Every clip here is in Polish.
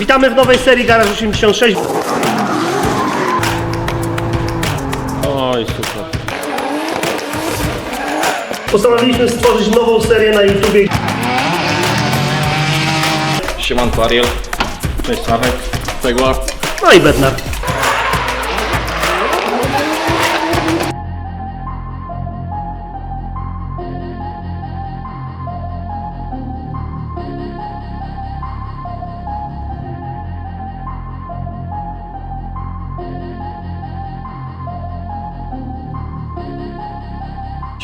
Witamy w nowej serii Garaż 86. Oj, super. Postanowiliśmy stworzyć nową serię na YouTubie. Siemanko Ariel. Cześć Marek. Cegła. No i Bednar.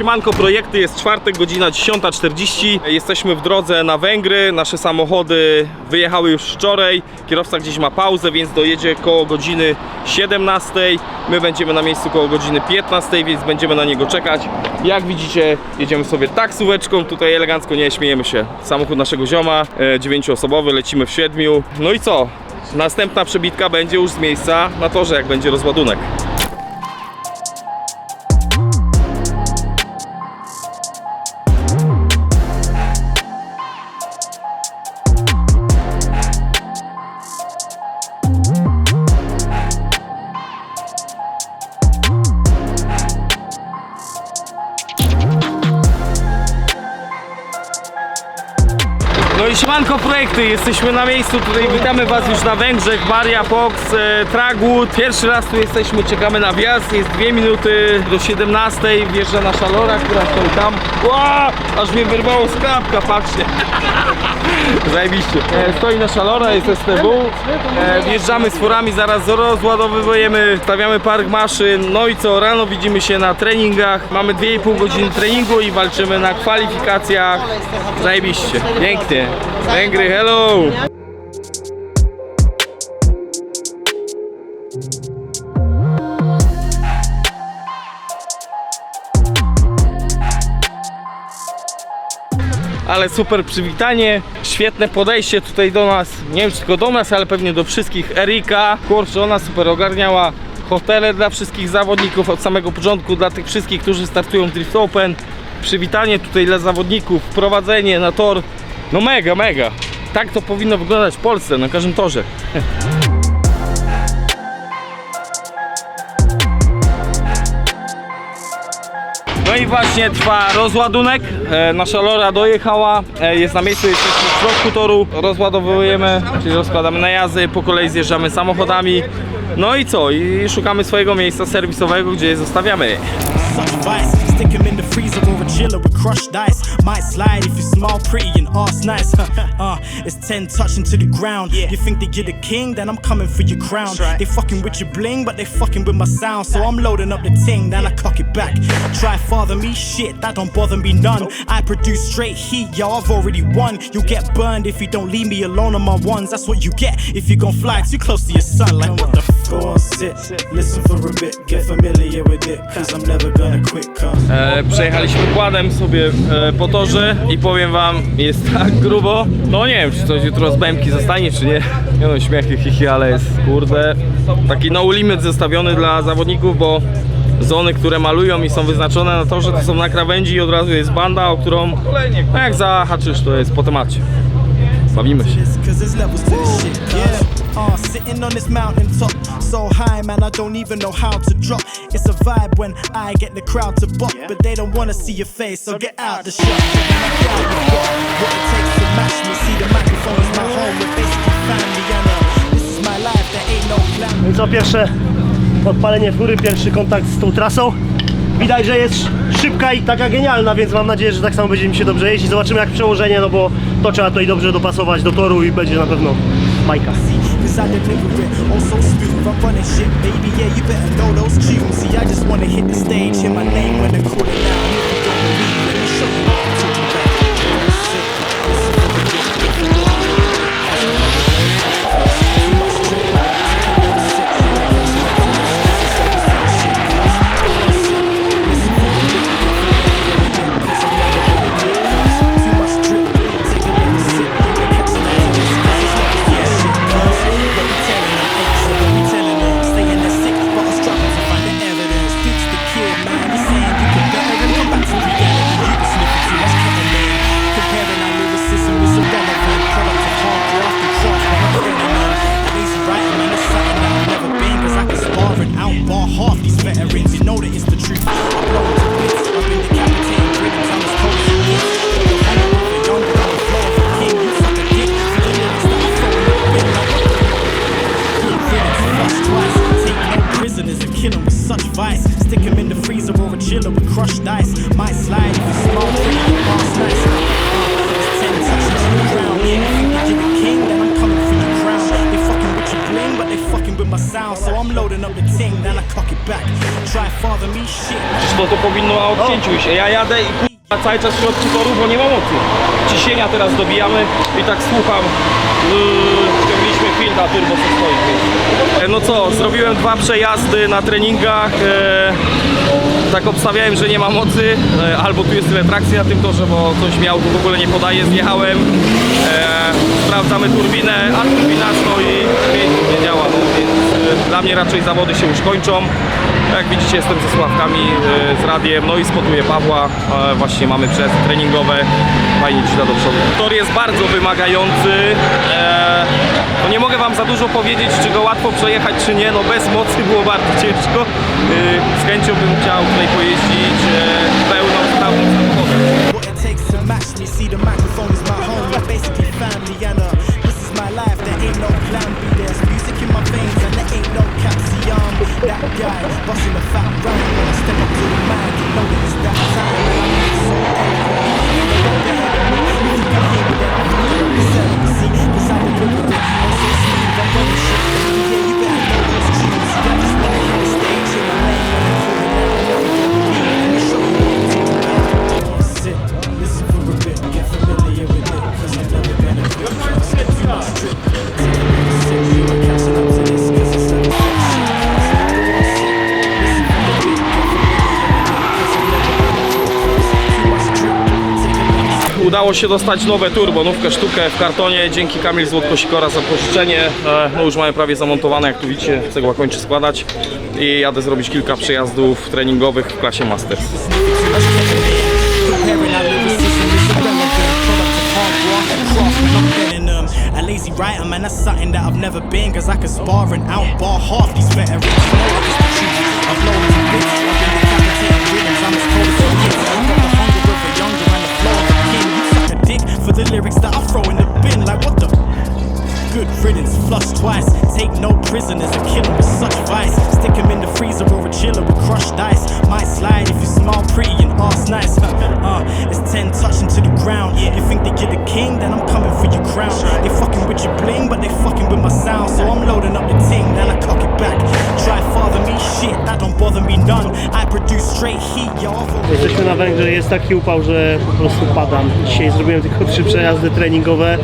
Siemanko Projekty, jest czwartek, godzina 10.40. Jesteśmy w drodze na Węgry. Nasze samochody wyjechały już wczoraj. Kierowca gdzieś ma pauzę, więc dojedzie koło godziny 17. My będziemy na miejscu koło godziny 15, więc będziemy na niego czekać. Jak widzicie, jedziemy sobie taksóweczką. Tutaj elegancko nie śmiejemy się. Samochód naszego zioma, e, dziewięcioosobowy, lecimy w siedmiu. No i co? Następna przebitka będzie już z miejsca na torze, jak będzie rozładunek. Jesteśmy na miejscu, tutaj witamy was już na Węgrzech, Maria Fox, e, Tragwood. Pierwszy raz tu jesteśmy, czekamy na wjazd, jest 2 minuty do 17, wjeżdża nasza Lora, która stoi tam. Ła, aż mnie wyrwało z klapka, patrzcie. Zajebiście. E, stoi nasza Lora, jest STW, e, wjeżdżamy z furami, zaraz rozładowujemy, stawiamy park maszyn, no i co, rano widzimy się na treningach, mamy 2,5 godziny treningu i walczymy na kwalifikacjach. Zajebiście, pięknie. Węgry, hello! Ale super przywitanie, świetne podejście tutaj do nas, nie wiem tylko do nas, ale pewnie do wszystkich. Erika, kurczę, ona super ogarniała hotele dla wszystkich zawodników od samego początku, dla tych wszystkich, którzy startują Drift Open. Przywitanie tutaj dla zawodników, wprowadzenie na tor, no mega, mega. Tak to powinno wyglądać w Polsce, na każdym torze. No i właśnie trwa rozładunek. E, nasza Lora dojechała, e, jest na miejscu, jesteśmy w środku toru. Rozładowujemy, czyli rozkładamy najazdy, po kolei zjeżdżamy samochodami. No i co? I szukamy swojego miejsca serwisowego, gdzie je zostawiamy. Stick 'em in the freezer or a chiller with crushed ice. Might slide if you small, pretty, and arse nice. uh, it's 10 touching to the ground. Yeah. You think that you're the king, then I'm coming for your crown. They fucking with your bling, but they fucking with my sound. So I'm loading up the ting, then I cock it back. Try father me, shit, that don't bother me none. I produce straight heat, yo, I've already won. You'll get burned if you don't leave me alone on my ones. That's what you get if you gon' fly too close to your sun. Like, what the f? Listen for a bit, get familiar with it, cause I'm never gonna quit. E, przejechaliśmy kładem sobie e, po torze i powiem wam, jest tak grubo. No nie wiem, czy coś jutro z bębki zostanie, czy nie. Nie no, śmiechy, hihi, ale jest, kurde, taki no limit zestawiony dla zawodników, bo zony, które malują i są wyznaczone na torze, to są na krawędzi i od razu jest banda, o którą, no jak zahaczysz, to jest po temacie. Bawimy się. Uh, sitting on this mountain top, so high, man, I don't even know how to drop. It's a vibe when I get the crowd to bop, but they don't wanna see your face, so get out the shot. What it takes to match me, see the microphone is my home, we're basically family, and uh, this is my life, there ain't no plan. No i co pierwsze odpalenie fury, pierwszy kontakt z tą trasą. Widać, że jest szybka i taka genialna, więc mam nadzieję, że tak samo będzie mi się dobrze jeździć. Zobaczymy jak przełożenie, no bo to trzeba tutaj dobrze dopasować do toru i będzie na pewno bajka. I deliver it, all so smooth, I'm running shit, baby, yeah, you better know those tunes. See, I just wanna hit the stage, hear my name when down. If you don't believe, let me show you jadę i k***a, cały czas w środku toru, bo nie ma mocy. Ciśnienia teraz dobijamy i tak słucham. Yy, Ściągnęliśmy film na turbo co stoi. E, No co, zrobiłem dwa przejazdy na treningach. E, tak obstawiałem, że nie ma mocy, e, albo tu jest tyle trakcji na tym torze, bo coś miał, tu w ogóle nie podaje, zjechałem. E, sprawdzamy turbinę, a turbina stoi, nie działa, no, dla mnie raczej zawody się już kończą. Jak widzicie jestem ze Sławkami, e, z radiem, no i spotuję Pawła, właśnie mamy przejazdy treningowe, fajnie ci do przodu. Tor jest bardzo wymagający, e, no nie mogę wam za dużo powiedzieć, czy go łatwo przejechać, czy nie, no bez mocy było bardzo ciężko. E, z chęcią bym chciał tutaj pojeździć e, pełną, sprawnym samochodem. My life. There ain't no plan B. There's music in my veins, I'm that guy, busting the fat rhyme. When I step up to the mic, you know that it's that time. I'm so eloquent. You know then I'm się dostać nowe turbo, nówkę sztukę w kartonie. Dzięki Kamil Złotkosikora za pożyczenie. E, No już mamy prawie zamontowane, jak tu widzicie, cegła kończy składać. I jadę zrobić kilka przejazdów treningowych w klasie Masters. A lazy writer, man, that's something that I've never been. Cause I can spar and outbar half these veterans. Know that it's the truth. I've blown to bits. Jest taki upał, że po prostu padam. Dzisiaj zrobiłem tylko trzy przejazdy treningowe.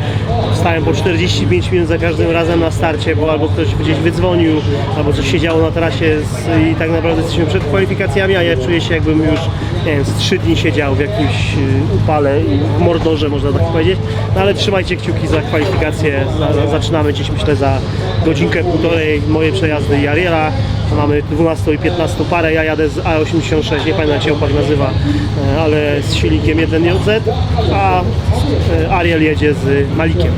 Wstałem po 45 minut za każdym razem na starcie, bo albo ktoś gdzieś wydzwonił, albo coś się działo na trasie z, i tak naprawdę jesteśmy przed kwalifikacjami, a ja czuję się jakbym już, nie wiem, z 3 dni siedział w jakimś y, upale i mordorze, można tak powiedzieć. No ale trzymajcie kciuki za kwalifikacje. Za, za, zaczynamy gdzieś myślę za godzinkę, półtorej moje przejazdy i Ariela. Mamy 12 i 15 parę, ja jadę z A86, nie pamiętam jak się opak nazywa, e, ale z silnikiem 1JZ, a e, Ariel jedzie z Malikiem.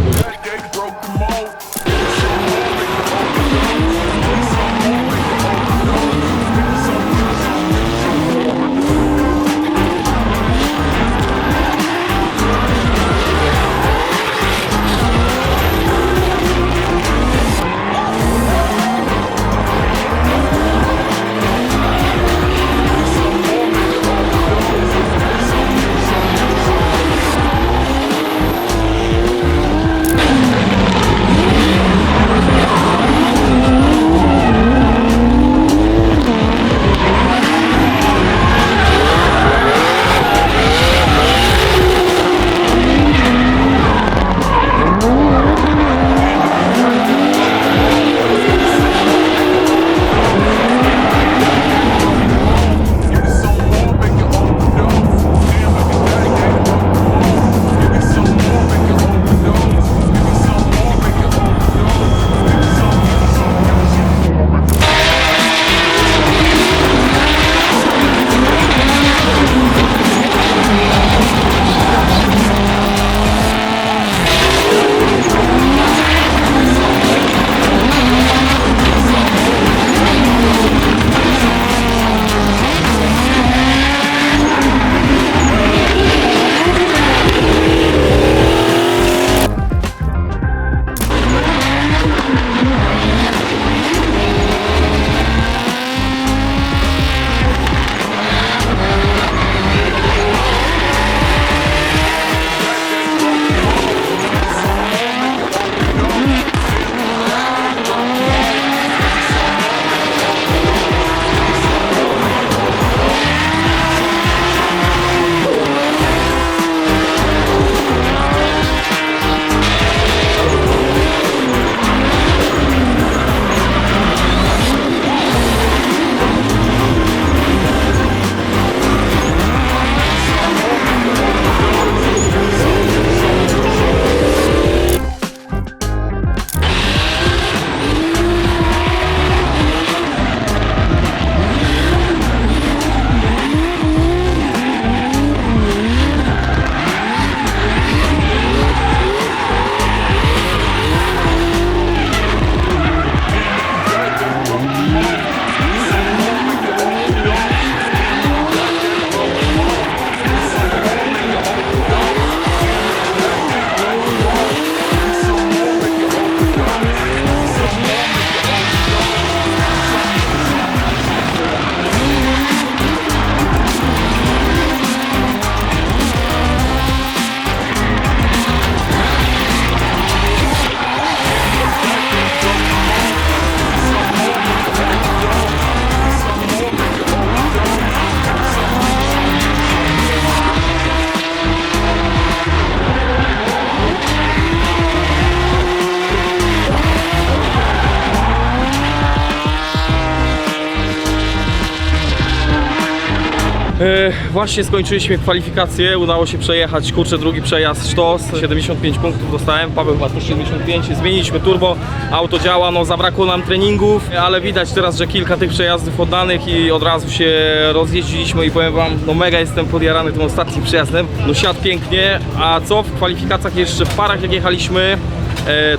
Właśnie skończyliśmy kwalifikacje, udało się przejechać, kurczę, drugi przejazd, sztos, 75 punktów dostałem, Paweł też 75, zmieniliśmy turbo, auto działa, no zabrakło nam treningów, ale widać teraz, że kilka tych przejazdów oddanych i od razu się rozjeździliśmy i powiem wam, no mega jestem podjarany tym ostatnim przejazdem, no siadł pięknie, a co w kwalifikacjach jeszcze w parach jak jechaliśmy, E,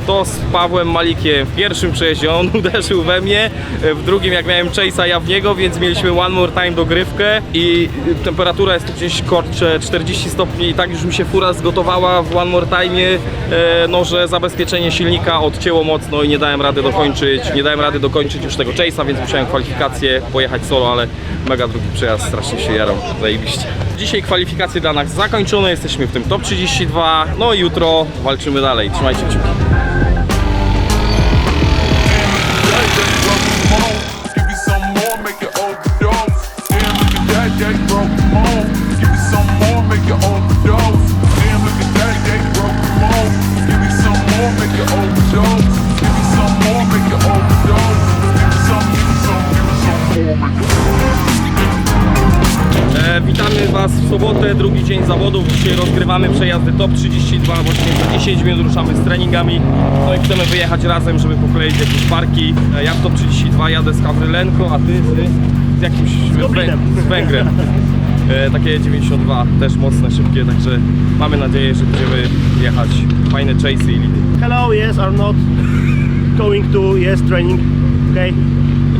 to z Pawłem Malikiem w pierwszym przejeździe on uderzył we mnie, e, w drugim jak miałem chase'a ja w niego, więc mieliśmy one more time dogrywkę i e, temperatura jest gdzieś kurczę 40 stopni i tak już mi się fura zgotowała w one more time, no że zabezpieczenie silnika odcięło mocno i nie dałem rady dokończyć, nie dałem rady dokończyć już tego chase'a, więc musiałem kwalifikacje pojechać solo, ale mega drugi przejazd, strasznie się jarał, zajebiście. Dzisiaj kwalifikacje dla nas zakończone, jesteśmy w tym top 32, no i jutro walczymy dalej, trzymajcie kciuki. W sobotę, drugi dzień zawodów. Dzisiaj rozgrywamy przejazdy top 32. Właśnie za 10 minut ruszamy z treningami. No i chcemy wyjechać razem, żeby pokleić jakieś parki. E, ja w top 32 jadę z Kawrylenko, a Ty z, z jakimś z, z Węgrem. E, takie 92, też mocne, szybkie, także mamy nadzieję, że będziemy jechać fajne chase'y i lidy. Hello, yes or not going to yes training. Okay,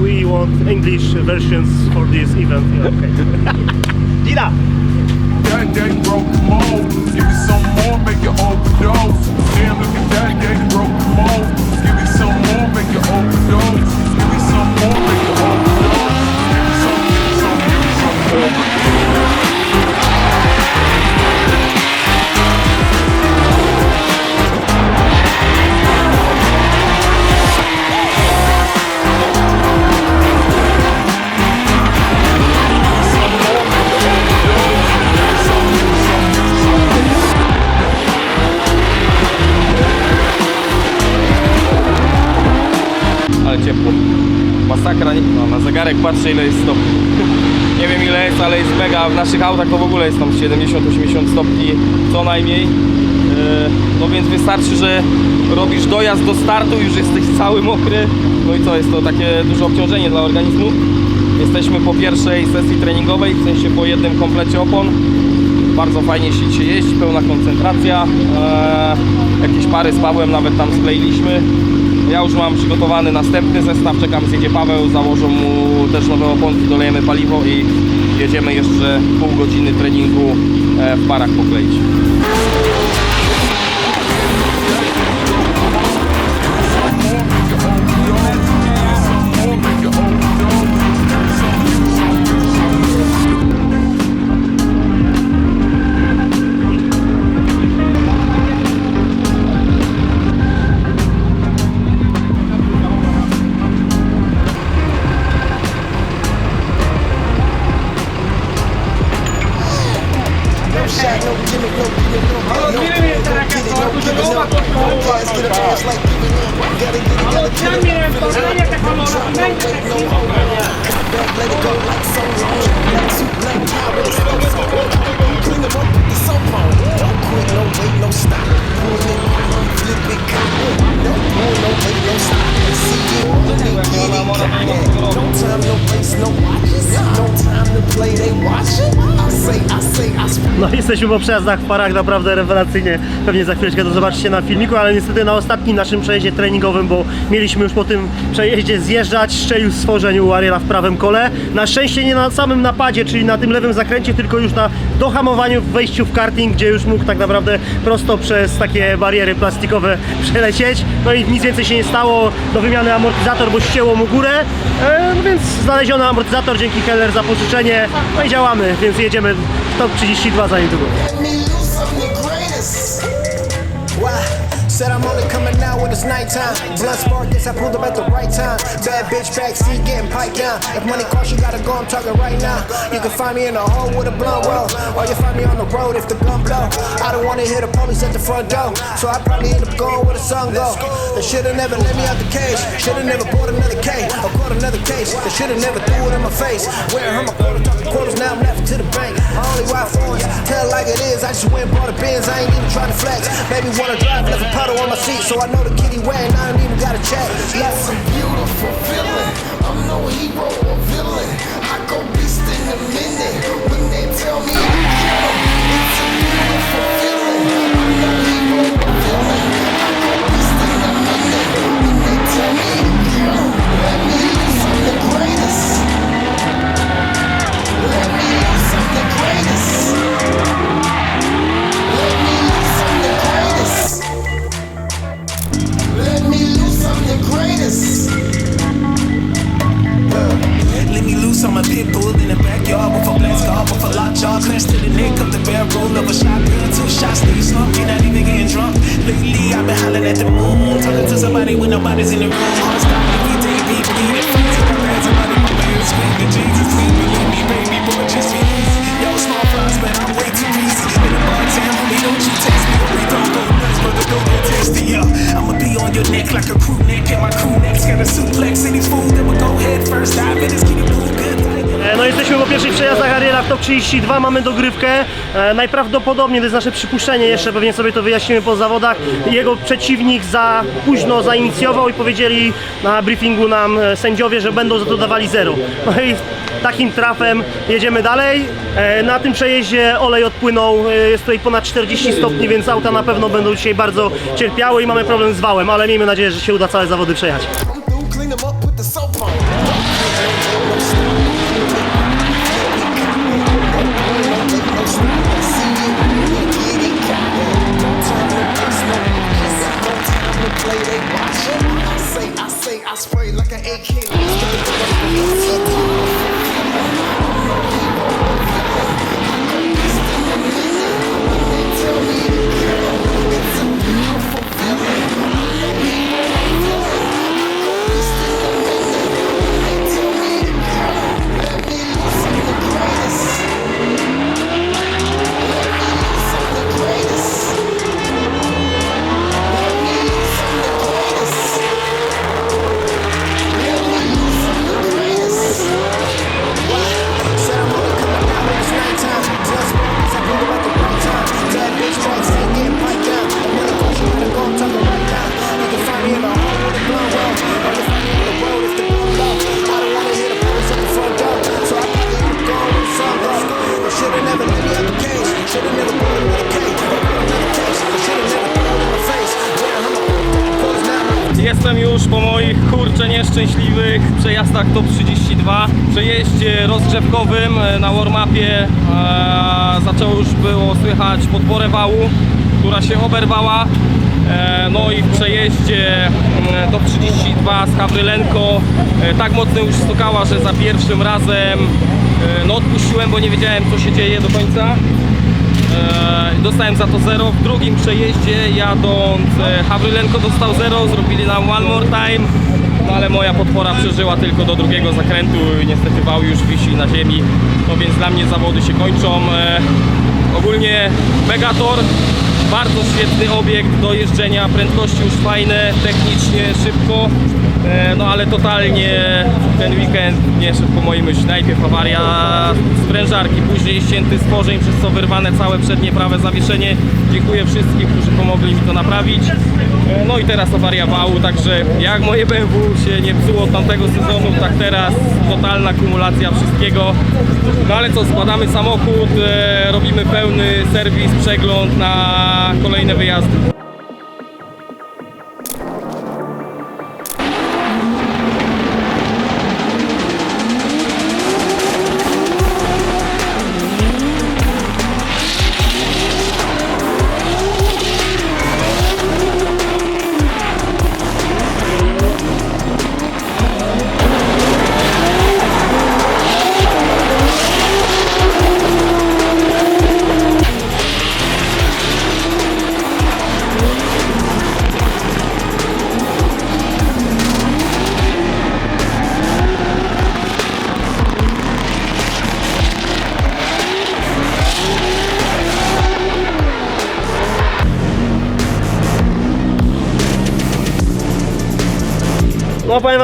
we want English versions for this event. Yeah, okay. Dida. That, that broke home. Give me some more, make it overdose. Damn, look at that, that broke home. Give ciepło. Masakra, nie? No, na zegarek patrzę ile jest stopni. Nie wiem ile jest, ale jest mega. W naszych autach to w ogóle jest tam 70-80 stopni co najmniej. Yy, No więc wystarczy, że robisz dojazd do startu, już jesteś cały mokry. No i co, jest to takie duże obciążenie dla organizmu. Jesteśmy po pierwszej sesji treningowej, w sensie po jednym komplecie opon. Bardzo fajnie się dzisiaj jeździ, pełna koncentracja. Eee, jakieś pary z Pawłem nawet tam skleiliśmy. Ja już mam przygotowany następny zestaw, czekam zjedzie Paweł, założą mu też nowe oponki, dolejemy paliwo i jedziemy jeszcze pół godziny treningu e, w parach pokleić. Jesteśmy po przejazdach w parach naprawdę rewelacyjnie. Pewnie za chwileczkę to zobaczycie na filmiku, ale niestety na ostatnim naszym przejeździe treningowym, bo mieliśmy już po tym przejeździe zjeżdżać, strzelił stworzeń u Ariela w prawym kole. Na szczęście nie na samym napadzie, czyli na tym lewym zakręcie, tylko już na dohamowaniu w wejściu w karting, gdzie już mógł tak naprawdę prosto przez takie bariery plastikowe przelecieć. No i nic więcej się nie stało. Do wymiany amortyzator, bo ścięło mu górę. E, no więc znaleziono amortyzator, dzięki Heller za pożyczenie. No i działamy, więc jedziemy top 32 za niedługo. Said I'm only coming out when it's nighttime. Blood spark, guess I pulled up at the right time. Bad bitch backseat getting piped down. If money costs, you gotta go, I'm talking right now. You can find me in a hole with a blunt roll. Or you find me on the road if the gun blow. I don't wanna hear the police at the front door. So I probably end up going where the sun go. They should've never let me out the cage. Should've never bought another K or caught another case. They should've never threw it in my face. Where I'm a quarter talking quarters, now I'm left to the bank. Like it is. I just went and bought a Benz, I ain't even trying to flex. Baby wanna drive, left a puddle on my seat, so I know the kitty wet and I don't even gotta check. Left It's a beautiful feeling. I'm no hero or villain. I go beast in a minute loose on my pit bull in the backyard with a black scar, with a lockjaw clenched to the neck of the barrel of a shotgun. Two shots, then you not even getting drunk. Lately, I've been hollering at the moon, talking to somebody when nobody's in the room. Heart stopping every day, beat, bleeding, freezing. My bad, somebody, my bad, screaming, Jesus, please baby, boy, just be easy. Yo, small fries, but I'm way too greasy. In the bar, town, homie, don't you text me. We don't go nuts, but don't get tasty, yo. I'ma be on your neck like a crew neck, and my crew neck's got a suplex. And these fools that go head first, dive in this. E, No jesteśmy po pierwszych przejazdach Ariela w top 32, mamy dogrywkę. E, najprawdopodobniej, to jest nasze przypuszczenie, jeszcze pewnie sobie to wyjaśnimy po zawodach. Jego przeciwnik za późno zainicjował i powiedzieli na briefingu nam e, sędziowie, że będą za to dawali zero. No i takim trafem jedziemy dalej. E, Na tym przejeździe olej odpłynął, e, jest tutaj ponad 40 stopni, więc auta na pewno będą dzisiaj bardzo cierpiały i mamy problem z wałem, ale miejmy nadzieję, że się uda całe zawody przejechać. Przejazdach top 32 przejeździe rozgrzewkowym e, na warmapie e, zaczęło już było słychać podporę wału która się oberwała e, no i w przejeździe e, top 32 z Hawrylenko e, tak mocno już stukała, że za pierwszym razem e, no odpuściłem, bo nie wiedziałem co się dzieje do końca E, Dostałem za to 0. W drugim przejeździe jadąc e, Hawrylenko dostał 0, zrobili nam one more time. No ale moja podpora przeżyła tylko do drugiego zakrętu i niestety wał już wisi na ziemi. No więc dla mnie zawody się kończą. E, Ogólnie Megator bardzo świetny obiekt do jeżdżenia, prędkości już fajne, technicznie, szybko. E, No ale totalnie ten weekend nie szedł po mojej myśli. Najpierw awaria sprężarki, później ścięty stworzeń, przez co wyrwane całe przednie prawe zawieszenie. Dziękuję wszystkim, którzy pomogli mi to naprawić. E, No i teraz awaria wału, także jak moje BMW się nie psuło od tamtego sezonu, tak teraz totalna kumulacja wszystkiego. No ale co, składamy samochód, e, robimy pełny serwis, przegląd na kolejne wyjazdy.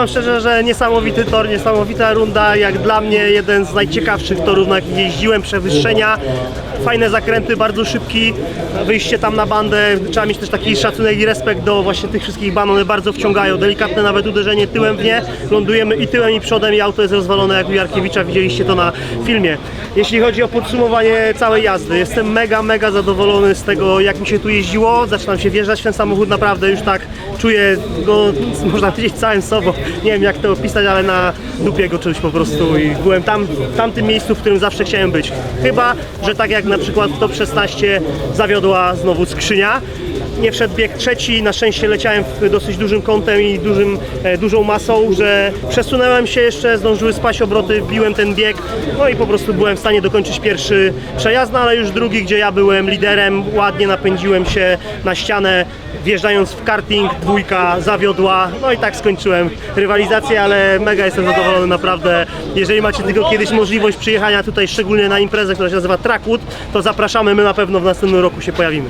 Powiem szczerze, że niesamowity tor, niesamowita runda, jak dla mnie jeden z najciekawszych torów, na jakich jeździłem, przewyższenia, fajne zakręty, bardzo szybki, wyjście tam na bandę, trzeba mieć też taki szacunek i respekt do właśnie tych wszystkich ban, one bardzo wciągają, delikatne nawet uderzenie tyłem w nie, lądujemy i tyłem i przodem i auto jest rozwalone jak u Jarkiewicza, widzieliście to na filmie. Jeśli chodzi o podsumowanie całej jazdy, jestem mega, mega zadowolony z tego jak mi się tu jeździło, zaczynam się wjeżdżać w ten samochód, naprawdę już tak czuję go, można powiedzieć całym sobą, nie wiem jak to opisać, ale na dupie go czuć po prostu i byłem tam, w tamtym miejscu, w którym zawsze chciałem być. Chyba, że tak jak na przykład w top 16 zawiodła znowu skrzynia, nie wszedł bieg trzeci, na szczęście leciałem dosyć dużym kątem i dużym, e, dużą masą, że przesunąłem się jeszcze, zdążyły spaść obroty, wbiłem ten bieg, no i po prostu byłem w stanie dokończyć pierwszy przejazd, no ale już drugi, gdzie ja byłem liderem, ładnie napędziłem się na ścianę, wjeżdżając w karting, dwójka zawiodła, no i tak skończyłem rywalizację, ale mega jestem zadowolony naprawdę. Jeżeli macie tylko kiedyś możliwość przyjechania tutaj, szczególnie na imprezę, która się nazywa Trackwood, to zapraszamy, my na pewno w następnym roku się pojawimy.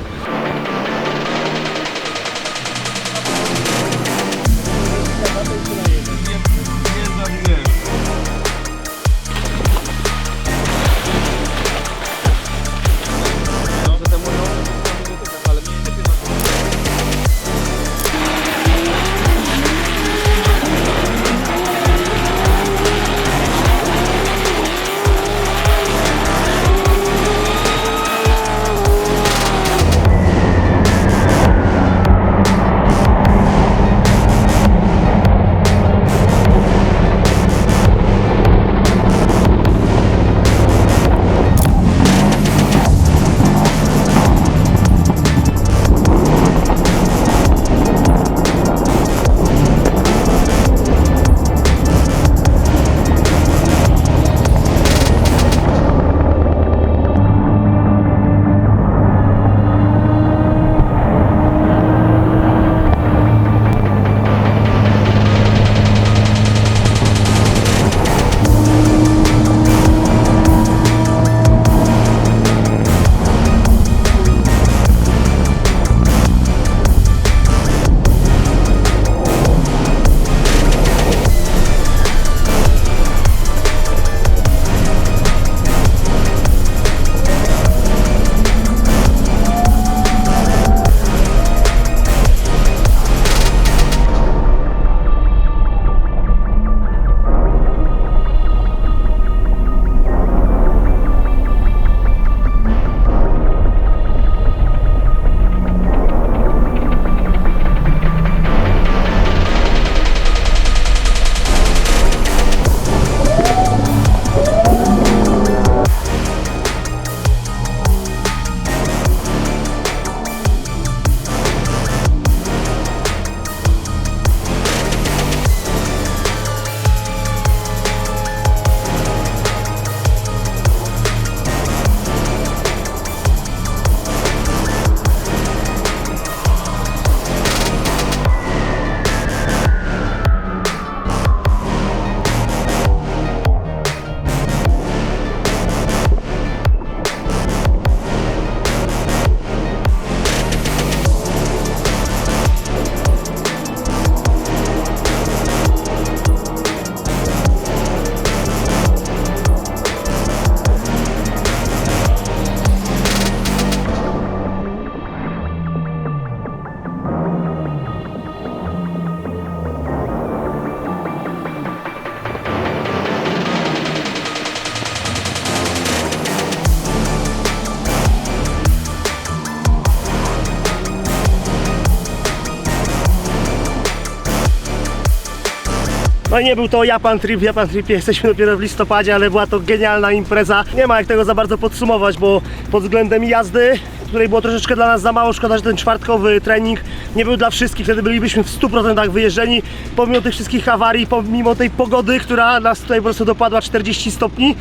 Nie był to Japan Trip, w Japan Tripie jesteśmy dopiero w listopadzie, ale była to genialna impreza. Nie ma jak tego za bardzo podsumować, bo pod względem jazdy, której było troszeczkę dla nas za mało, szkoda, że ten czwartkowy trening nie był dla wszystkich, wtedy bylibyśmy w 100% wyjeżdżeni, pomimo tych wszystkich awarii, pomimo tej pogody, która nas tutaj po prostu dopadła 40 stopni.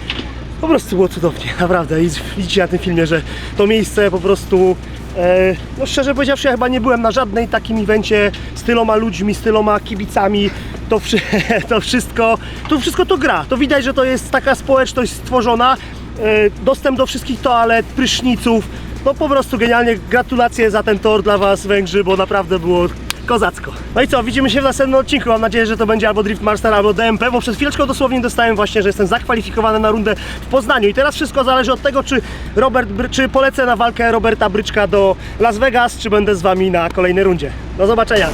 Po prostu było cudownie, naprawdę. I widzicie na tym filmie, że to miejsce po prostu E, no szczerze powiedziawszy, ja chyba nie byłem na żadnej takim evencie z tyloma ludźmi, z tyloma kibicami. To, to wszystko, to wszystko to gra. To widać, że to jest taka społeczność stworzona. E, dostęp do wszystkich toalet, pryszniców. No po prostu genialnie. Gratulacje za ten tor dla Was, Węgrzy, bo naprawdę było kozacko. No i co, widzimy się w następnym odcinku. Mam nadzieję, że to będzie albo Drift Master, albo DMP, bo przed chwileczką dosłownie dostałem właśnie, że jestem zakwalifikowany na rundę w Poznaniu. I teraz wszystko zależy od tego, czy Robert, czy polecę na walkę Roberta Bryczka do Las Vegas, czy będę z wami na kolejnej rundzie. Do zobaczenia.